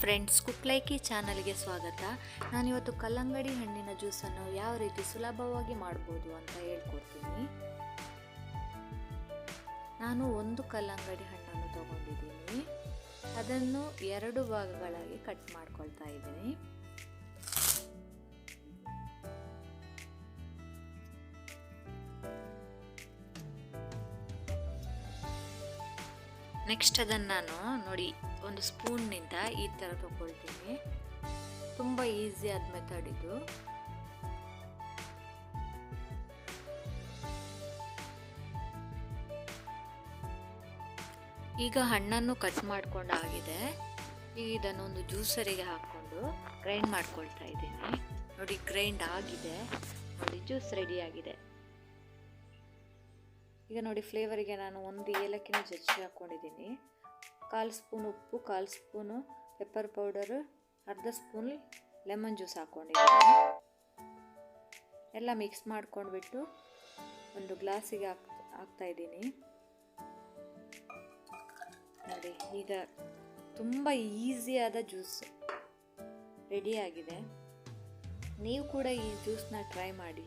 Friends, ಕುಕ್ಲೈಕಿ ಚಾನಲ್ಗೆ ಸ್ವಾಗತ. ನಾನಿವತ್ತು ಕಲ್ಲಂಗಡಿ ಹಣ್ಣಿನ ಜ್ಯೂಸನ್ನು ಯಾವ ರೀತಿ ಸುಲಭವಾಗಿ ಮಾಡ್ಬೋದು ಅಂತ ಹೇಳ್ಕೊಡ್ತೀನಿ. ನಾನು ಒಂದು ಕಲ್ಲಂಗಡಿ ಹಣ್ಣನ್ನು ತಗೊಂಡಿದ್ದೀನಿ. ಅದನ್ನು ಎರಡು ಭಾಗಗಳಾಗಿ ಕಟ್ ಮಾಡ್ಕೊಳ್ತಾ ಇದ್ದೀನಿ. ನೆಕ್ಸ್ಟ್ ಅದನ್ನು ನಾನು ನೋಡಿ, ಒಂದು ಸ್ಪೂನ್ನಿಂದ ಈ ಥರ ತೊಗೊಳ್ತೀನಿ. ತುಂಬ ಈಸಿ ಆದ ಮೆಥಡ್ ಇದು. ಈಗ ಹಣ್ಣನ್ನು ಕಟ್ ಮಾಡ್ಕೊಂಡು ಆಗಿದೆ ಈಗ ಇದನ್ನೊಂದು ಜ್ಯೂಸರಿಗೆ ಹಾಕ್ಕೊಂಡು ಗ್ರೈಂಡ್ ಮಾಡ್ಕೊಳ್ತಾ ಇದ್ದೀನಿ. ನೋಡಿ ಗ್ರೈಂಡ್ ಆಗಿದೆ. ನೋಡಿ ಜ್ಯೂಸ್ ರೆಡಿ ಆಗಿದೆ. ಈಗ ನೋಡಿ ಫ್ಲೇವರಿಗೆ ನಾನು ಒಂದು ಏಲಕ್ಕಿನ ಜಜ್ಜಿ ಹಾಕ್ಕೊಂಡಿದ್ದೀನಿ ಕಾಲು ಸ್ಪೂನ್ ಉಪ್ಪು, ಕಾಲು ಸ್ಪೂನು ಪೆಪ್ಪರ್ ಪೌಡರು ಅರ್ಧ ಸ್ಪೂನ್ ಲೆಮನ್ ಜ್ಯೂಸ್ ಹಾಕ್ಕೊಂಡಿದ್ದೀನಿ ಎಲ್ಲ ಮಿಕ್ಸ್ ಮಾಡ್ಕೊಂಡ್ಬಿಟ್ಟು ಒಂದು ಗ್ಲಾಸಿಗೆ ಹಾಕ್, ಹಾಕ್ತಾ ಇದ್ದೀನಿ. ನೋಡಿ, ಈಗ ತುಂಬ ಈಸಿಯಾದ ಜ್ಯೂಸ್ ರೆಡಿಯಾಗಿದೆ ನೀವು ಕೂಡ ಈ ಜ್ಯೂಸ್ನ ಟ್ರೈ ಮಾಡಿ.